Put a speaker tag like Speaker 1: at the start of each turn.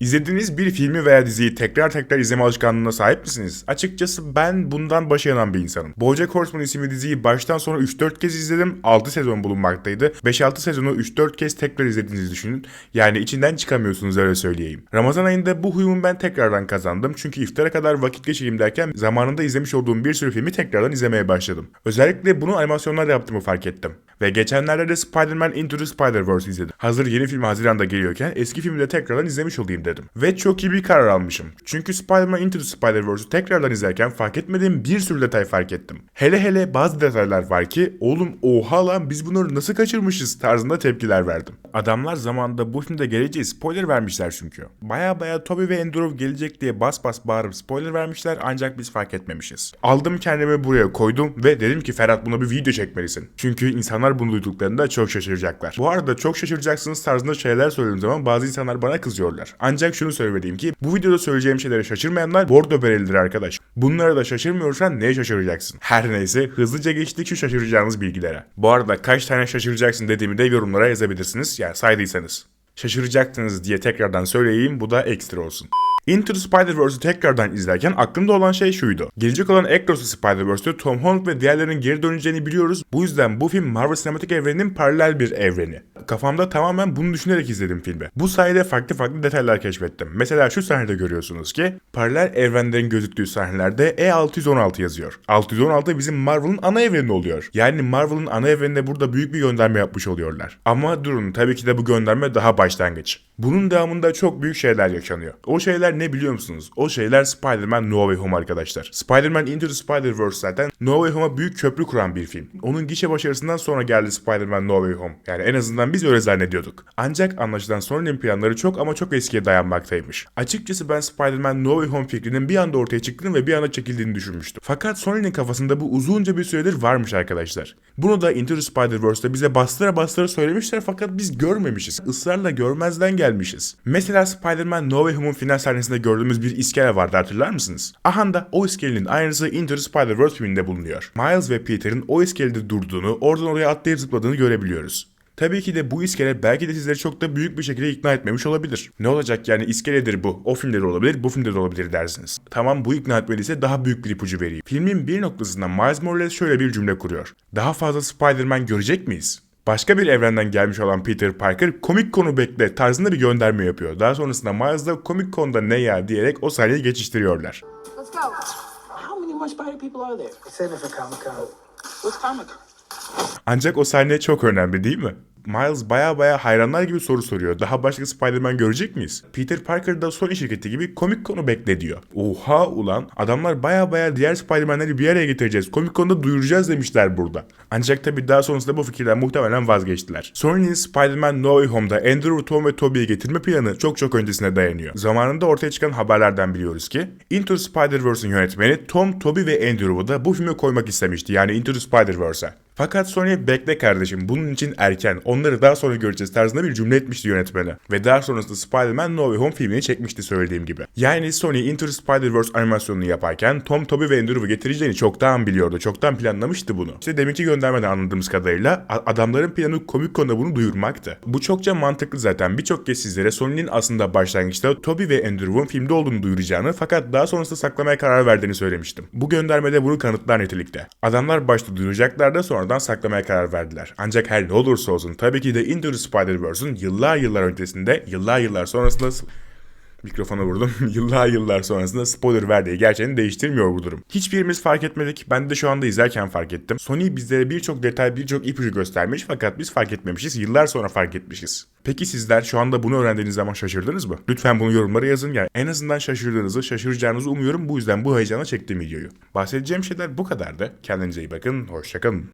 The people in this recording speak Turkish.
Speaker 1: İzlediğiniz bir filmi veya diziyi tekrar tekrar izleme alışkanlığına sahip misiniz? Açıkçası ben bundan başa yanan bir insanım. BoJack Horseman isimli diziyi baştan sona 3-4 kez izledim. 6 sezon bulunmaktaydı. 5-6 sezonu 3-4 kez tekrar izlediğinizi düşünün. Yani içinden çıkamıyorsunuz öyle söyleyeyim. Ramazan ayında bu huyumu ben tekrardan kazandım. Çünkü iftara kadar vakit geçireyim derken zamanında izlemiş olduğum bir sürü filmi tekrardan izlemeye başladım. Özellikle bunu animasyonlarla yaptığımı fark ettim. Ve geçenlerde de Spider-Man Into the Spider-Verse izledim. Hazır yeni film Haziran'da geliyorken eski filmi de tekrardan izlemiş olayım dedim. Ve çok iyi bir karar almışım. Çünkü Spider-Man Into the Spider-Verse'ü tekrardan izlerken fark etmediğim bir sürü detay fark ettim. Hele hele bazı detaylar var ki oğlum oha lan biz bunları nasıl kaçırmışız tarzında tepkiler verdim. Adamlar zamanında bu filmde geleceği spoiler vermişler çünkü. Baya baya Toby ve Andrew gelecek diye bas bas bağırıp spoiler vermişler ancak biz fark etmemişiz. Aldım kendimi buraya koydum ve dedim ki Ferhat buna bir video çekmelisin. Çünkü insanlar bunu duyduklarında çok şaşıracaklar. Bu arada çok şaşıracaksınız tarzında şeyler söylediğim zaman bazı insanlar bana kızıyorlar. Ancak şunu söylemeliyim ki bu videoda söyleyeceğim şeylere şaşırmayanlar bordo berelidir arkadaş. Bunlara da şaşırmıyorsan neye şaşıracaksın? Her neyse hızlıca geçtik şu şaşıracağınız bilgilere. Bu arada kaç tane şaşıracaksın dediğimi de yorumlara yazabilirsiniz. Yani saydıysanız. Şaşıracaktınız diye tekrardan söyleyeyim bu da ekstra olsun. Into the Spider-Verse'ü tekrardan izlerken aklımda olan şey şuydu. Gelecek olan Across the Spider-Verse'te Tom Holland ve diğerlerinin geri döneceğini biliyoruz. Bu yüzden bu film Marvel Sinematik Evreni'nin paralel bir evreni. Kafamda tamamen bunu düşünerek izledim filmi. Bu sayede farklı farklı detaylar keşfettim. Mesela şu sahnede görüyorsunuz ki paralel evrenlerin gözüktüğü sahnelerde E616 yazıyor. 616 bizim Marvel'ın ana evreni oluyor. Yani Marvel'ın ana evreninde burada büyük bir gönderme yapmış oluyorlar. Ama durun tabii ki de bu gönderme daha başlangıç. Bunun devamında çok büyük şeyler yaşanıyor. O şeyler ne biliyor musunuz? O şeyler Spider-Man No Way Home arkadaşlar. Spider-Man Into the Spider-Verse zaten No Way Home'a büyük köprü kuran bir film. Onun gişe başarısından sonra geldi Spider-Man No Way Home. Yani en azından biz öyle zannediyorduk. Ancak anlaşılan Sony'nin planları çok ama çok eskiye dayanmaktaymış. Açıkçası ben Spider-Man No Way Home fikrinin bir anda ortaya çıktığını ve bir anda çekildiğini düşünmüştüm. Fakat Sony'nin kafasında bu uzunca bir süredir varmış arkadaşlar. Bunu da Into the Spider-Verse'de bize bastıra bastıra söylemişler fakat biz görmemişiz. Israrla görmezden gelmişiz. Mesela Spider-Man No Way Home'un final sahnesinde gördüğümüz bir iskele vardı hatırlar mısınız? Aha da o iskelenin aynısı Into the Spider-Verse filminde bulunuyor. Miles ve Peter'ın o iskelede durduğunu, oradan oraya atlayıp zıpladığını görebiliyoruz. Tabii ki de bu iskele belki de sizleri çok da büyük bir şekilde ikna etmemiş olabilir. Ne olacak yani iskeledir bu. O filmde de olabilir, bu filmde de olabilir dersiniz. Tamam bu ikna etmediyse daha büyük bir ipucu vereyim. Filmin bir noktasında Miles Morales şöyle bir cümle kuruyor. Daha fazla Spider-Man görecek miyiz? Başka bir evrenden gelmiş olan Peter Parker komik konu bekle tarzında bir gönderme yapıyor. Daha sonrasında Miles da komik konuda ne ya diyerek o sahneyi geçiştiriyorlar.
Speaker 2: Let's go.
Speaker 3: How many more spider people are there?
Speaker 4: Save it for Comic Con.
Speaker 3: What's Comic Con?
Speaker 1: Ancak o sahne çok önemli değil mi? Miles baya baya hayranlar gibi soru soruyor. Daha başka Spider-Man görecek miyiz? Peter Parker da Sony şirketi gibi komik konu bekle diyor. Oha ulan adamlar baya baya diğer Spider-Man'leri bir araya getireceğiz. Komik konuda duyuracağız demişler burada. Ancak tabi daha sonrasında bu fikirden muhtemelen vazgeçtiler. Sony'nin Spider-Man No Way Home'da Andrew, Tom ve Tobey'i getirme planı çok çok öncesine dayanıyor. Zamanında ortaya çıkan haberlerden biliyoruz ki Into the Spider-Verse'in yönetmeni Tom, Tobey ve Andrew'u da bu filme koymak istemişti. Yani Into the Spider-Verse'e. Fakat Sony bekle kardeşim bunun için erken onları daha sonra göreceğiz tarzında bir cümle etmişti yönetmeni. Ve daha sonrasında Spider-Man No Way Home filmini çekmişti söylediğim gibi. Yani Sony Into the Spider-Verse animasyonunu yaparken Tom, Tobey ve Andrew'u getireceğini çoktan biliyordu. Çoktan planlamıştı bunu. İşte deminki göndermeden anladığımız kadarıyla adamların planı komik konuda bunu duyurmaktı. Bu çokça mantıklı zaten. Birçok kez sizlere Sony'nin aslında başlangıçta Tobey ve Andrew'un filmde olduğunu duyuracağını fakat daha sonrasında saklamaya karar verdiğini söylemiştim. Bu göndermede bunu kanıtlar nitelikte. Adamlar başta duyuracaklar da sonradan saklamaya karar verdiler. Ancak her ne olursa olsun tabii ki de Into the Spider-Verse'ün yıllar yıllar öncesinde, yıllar yıllar sonrasında Mikrofona vurdum. yıllar yıllar sonrasında spoiler verdiği gerçeğini değiştirmiyor bu durum. Hiçbirimiz fark etmedik. Ben de şu anda izlerken fark ettim. Sony bizlere birçok detay, birçok ipucu göstermiş fakat biz fark etmemişiz. Yıllar sonra fark etmişiz. Peki sizler şu anda bunu öğrendiğiniz zaman şaşırdınız mı? Lütfen bunu yorumlara yazın. Yani en azından şaşırdığınızı, şaşıracağınızı umuyorum. Bu yüzden bu heyecanla çektiğim videoyu. Bahsedeceğim şeyler bu kadardı. Kendinize iyi bakın. Hoşçakalın.